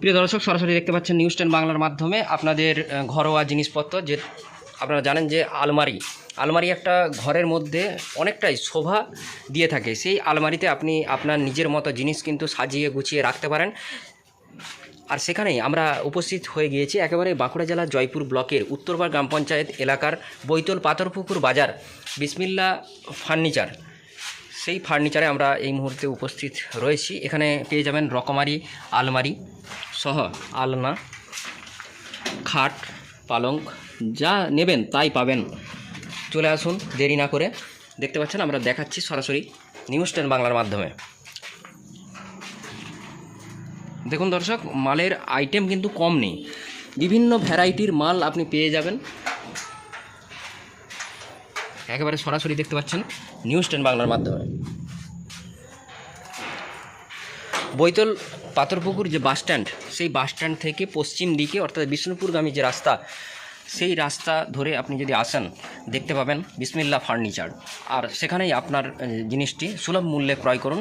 প্রিয় দর্শক, সরাসরি দেখতে পাচ্ছেন নিউজ টেন বাংলার মাধ্যমে আপনাদের ঘরোয়া জিনিসপত্র যে আপনারা জানেন যে আলমারি। আলমারি একটা ঘরের মধ্যে অনেকটাই শোভা দিয়ে থাকে। সেই আলমারিতে আপনি আপনার নিজের মতো জিনিস কিন্তু সাজিয়ে গুছিয়ে রাখতে পারেন। আর সেখানেই আমরা উপস্থিত হয়ে গিয়েছি একেবারে বাঁকুড়া জেলার জয়পুর ব্লকের উত্তরবার গ্রাম পঞ্চায়েত এলাকার বৈতল পাথরপুকুর বাজার, বিসমিল্লা ফার্নিচার। সেই ফার্নিচারে আমরা এই মুহূর্তে উপস্থিত রয়েছি। এখানে পেয়ে যাবেন রকমারি, আলমারি সহ আলনা, খাট, পালঙ্ক, যা নেবেন তাই পাবেন। চলে আসুন, দেরি না করে। দেখতে পাচ্ছেন, আমরা দেখাচ্ছি সরাসরি নিউজ টেন বাংলার মাধ্যমে। দেখুন দর্শক, মালের আইটেম কিন্তু কম নেই। বিভিন্ন ভ্যারাইটির মাল আপনি পেয়ে যাবেন। একেবারে সরাসরি দেখতে পাচ্ছেন নিউজ টেন বাংলার মাধ্যমে। বৈতল পাথরপুকুর যে বাস স্ট্যান্ড, সেই বাস স্ট্যান্ড থেকে পশ্চিম দিকে, অর্থাৎ বিষ্ণুপুরগামী যে রাস্তা, সেই রাস্তা ধরে আপনি যদি আসেন, দেখতে পাবেন বিসমিল্লা ফার্নিচার। আর সেখানেই আপনার জিনিসটি সুলভ মূল্যে ক্রয় করুন।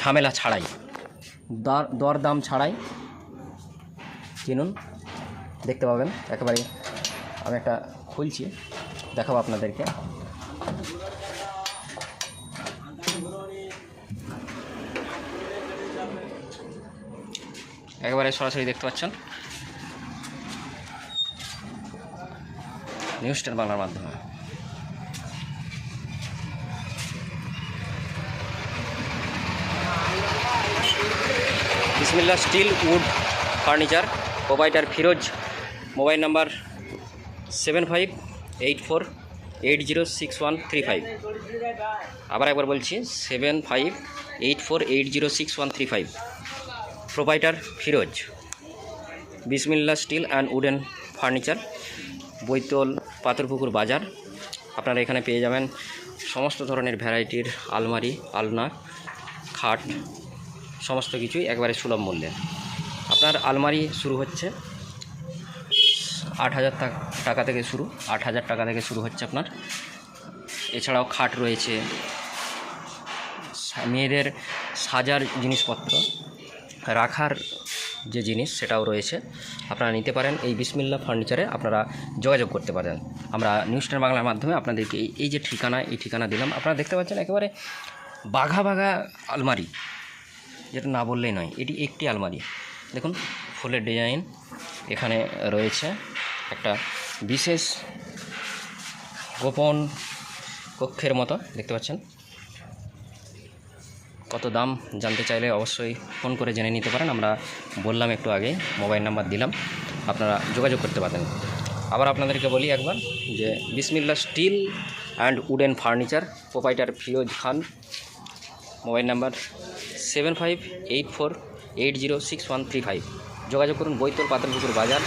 ঝামেলা ছাড়াই। দর, দরদাম ছাড়াই কিনুন। দেখতে পাবেন, একেবারে আমি একটা খুলছি, দেখাবো আপনাদেরকে। একেবারে সরাসরি দেখতে পাচ্ছেন। নিউজ টেন বাংলার মাধ্যমে। Bismillah steel wood furniture, provider Firoz, mobile number seven five eight four eight zero six one three five আবার একবার বলছি seven five eight four eight zero six one three five provider Firoz, Bismillah steel and wooden furniture, Baitol Patharpukur বাজার। আপনারা এখানে পেয়ে যাবেন সমস্ত ধরনের ভ্যারাইটির আলমারি, আলনা, খাট, সমস্ত কিছুই একবারে সুলভ মূল্যে। আপনার আলমারি শুরু হচ্ছে আট হাজার টাক- থেকে শুরু, আট হাজার টাকা থেকে শুরু হচ্ছে আপনার। এছাড়াও খাট রয়েছে। মেয়েদের সাজার জিনিসপত্র, রাখার যে জিনিস সেটাও রয়েছে। আপনারা নিতে পারেন এই বিসমিল্লা ফার্নিচারে, আপনারা যোগাযোগ করতে পারেন। আমরা নিউজ বাংলার মাধ্যমে আপনাদেরকে এই যে ঠিকানা, এই ঠিকানা দিলাম। আপনারা দেখতে পাচ্ছেন একেবারে বাঘা বাঘা আলমারি। যেটা না বললেই নয়, এটি একটি আলমারি। দেখুন, ফুলের ডিজাইন এখানে রয়েছে। একটা বিশেষ গোপন কক্ষের মতো, দেখতে পাচ্ছেন? কত দাম জানতে চাইলে অবশ্যই ফোন করে জেনে নিতে পারেন। আমরা বললাম একটু আগে, মোবাইল নাম্বার দিলাম, আপনারা যোগাযোগ করতে পারেন আবার আপনাদেরকে বলি একবার যে Bismillah steel and wooden furniture, proprietor Firoz Khan, mobile number seven five eight four eight zero six one three five. যোগাযোগ করুন, বৈতল পাতলপুকুর বাজার